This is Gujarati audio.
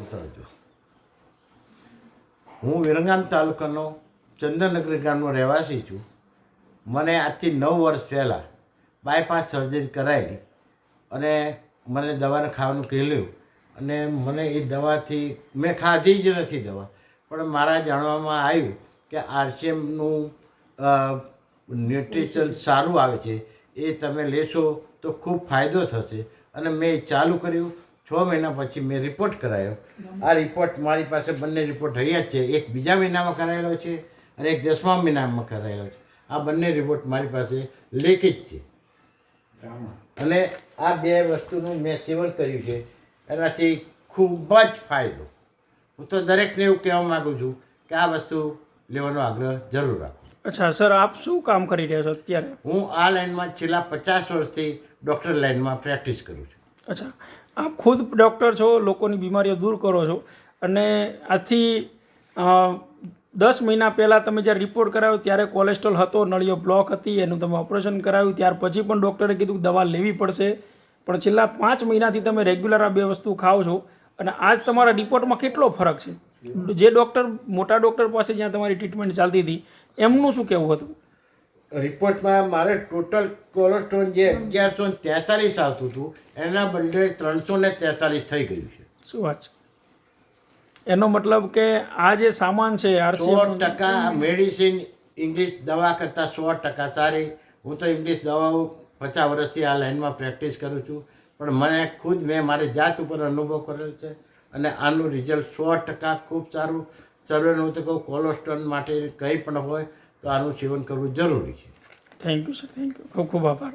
ઉતરજો. હું વિરંગામ તાલુકાનો ચંદનનગર ગામનો રહેવાસી છું. મને આજથી નવ વર્ષ પહેલાં બાયપાસ સર્જરી કરાયેલી અને મને દવાને ખાવાનું કહેલું અને મને એ દવાથી મેં ખાધી જ નથી દવા, પણ મારા જાણવામાં આવ્યું કે આરસીએમનું ન્યુટ્રિશન સારું આવે છે, એ તમે લેશો તો ખૂબ ફાયદો થશે. અને મેં ચાલુ કર્યું છ મહિના પછી મેં રિપોર્ટ કરાયો. આ રિપોર્ટ મારી પાસે બંને રિપોર્ટ રહ્યા જ છે. એક બીજા મહિનામાં કરાયેલો છે અને એક દસમા મહિનામાં કરાયેલો છે. આ બંને રિપોર્ટ મારી પાસે લેખિત છે. અને આ બે વસ્તુનું મેં સેવન કર્યું છે. એનાથી ખૂબ જ ફાયદો. હું તો દરેકને એવું કહેવા માગું છું કે આ વસ્તુ લેવાનો આગ્રહ જરૂર રાખો. અચ્છા સર આપ શું કામ કરી રહ્યા છો અત્યારે? હું આ લાઈનમાં છેલ્લા પચાસ વર્ષથી ડૉક્ટર લાઈનમાં પ્રેક્ટિસ કરું છું. અચ્છા આપ ખુદ ડૉક્ટર છો, લોકોની બીમારીઓ દૂર કરો છો. અને આથી દસ મહિના પહેલાં તમે જ્યારે રિપોર્ટ કરાવ્યો ત્યારે કોલેસ્ટ્રોલ હતો, નળીઓ બ્લોક હતી, એનું તમે ઓપરેશન કરાવ્યું ત્યાર પછી પણ ડૉક્ટરે કીધું દવા લેવી પડશે. પણ છેલ્લા પાંચ મહિનાથી તમે રેગ્યુલર આ બે વસ્તુ ખાઓ છો. અને આજ તમારા રિપોર્ટમાં કેટલો ફરક છે? જે ડૉક્ટર, મોટા ડૉક્ટર પાસે જ્યાં તમારી ટ્રીટમેન્ટ ચાલતી હતી, એમનું શું કહેવું હતું? રિપોર્ટમાં મારે ટોટલ કોલેસ્ટ્રોલ જે અગિયારસો તેતાલીસ આવતું હતું એના બદલે ત્રણસો ને તેતાલીસ થઈ ગયું છે. શું વાત છે? એનો મતલબ કે આ જે સામાન છે સો ટકા મેડિસિન ઇંગ્લિશ દવા કરતાં સો ટકા સારી. હું તો ઇંગ્લિશ દવાઓ પચાસ વર્ષથી આ લાઇનમાં પ્રેક્ટિસ કરું છું. પણ મને ખુદ મેં મારી જાત ઉપર અનુભવ કરેલો છે અને આનું રિઝલ્ટ સો ટકા ખૂબ સારું. સર્વેનું તો કહું કોલેસ્ટ્રોલ માટે કંઈ પણ હોય તો આનું સેવન કરવું જરૂરી છે. Thank you sir thank you ખૂબ ખૂબ આભાર.